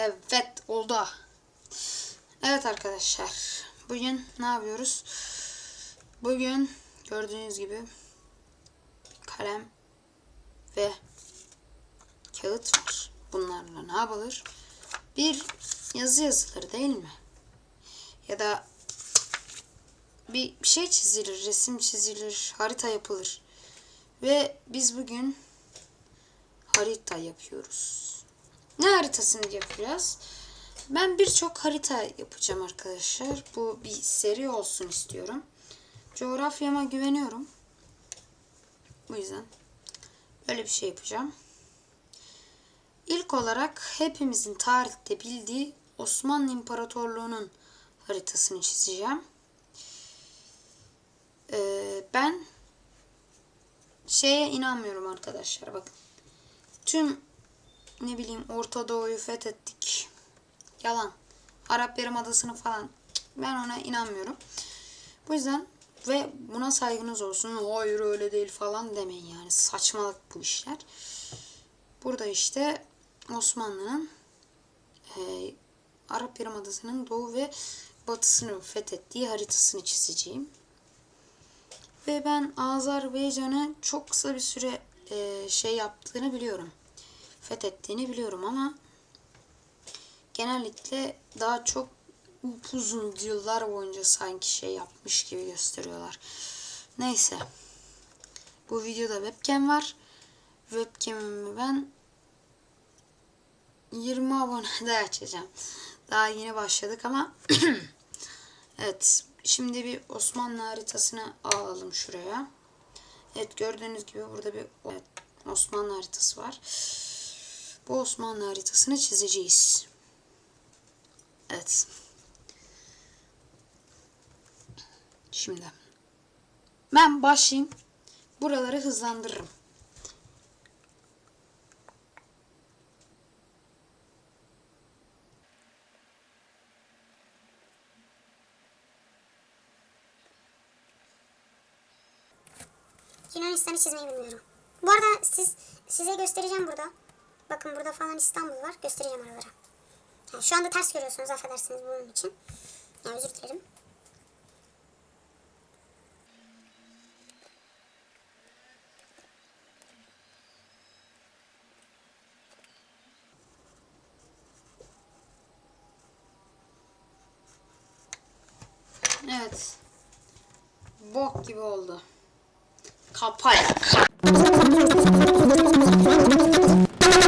Evet oldu. Evet arkadaşlar. Bugün ne yapıyoruz? Bugün gördüğünüz gibi kalem ve kağıt var. Bunlarla ne yapılır? Bir yazı yazılır değil mi? Ya da bir şey çizilir, resim çizilir, harita yapılır. Ve biz bugün harita yapıyoruz. Ne haritasını yapacağız? Ben birçok harita yapacağım arkadaşlar. Bu bir seri olsun istiyorum. Coğrafyama güveniyorum. Bu yüzden böyle bir şey yapacağım. İlk olarak hepimizin tarihte bildiği Osmanlı İmparatorluğu'nun haritasını çizeceğim. Ee, ben şeye inanmıyorum arkadaşlar. Bakın. Tüm ne bileyim Orta Doğu'yu fethettik. Yalan. Arap Yarımadası'nı falan. Ben ona inanmıyorum. Bu yüzden ve buna saygınız olsun. Hayır öyle değil falan demeyin yani. Saçmalık bu işler. Burada işte Osmanlı'nın e, Arap Yarımadası'nın doğu ve batısını fethettiği haritasını çizeceğim. Ve ben Azerbaycan'ı çok kısa bir süre e, şey yaptığını biliyorum. Fethettiğini biliyorum ama genellikle daha çok uzun yıllar boyunca sanki şey yapmış gibi gösteriyorlar. Neyse. Bu videoda webcam var. Webcam'imi ben 20 abonede açacağım. Daha yeni başladık ama evet şimdi bir Osmanlı haritasını alalım şuraya. Evet gördüğünüz gibi burada bir evet, Osmanlı haritası var. Bu Osmanlı haritasını çizeceğiz. Evet. Şimdi ben başlayayım. Buraları hızlandırırım. Yunanistan'ı çizmeyi bilmiyorum. Bu arada siz size göstereceğim burada. Bakın burada falan İstanbul var. Göstereceğim oraları. Yani şu anda ters görüyorsunuz affedersiniz bunun için. Yani özür dilerim. Evet. Bok gibi oldu. Kapaya.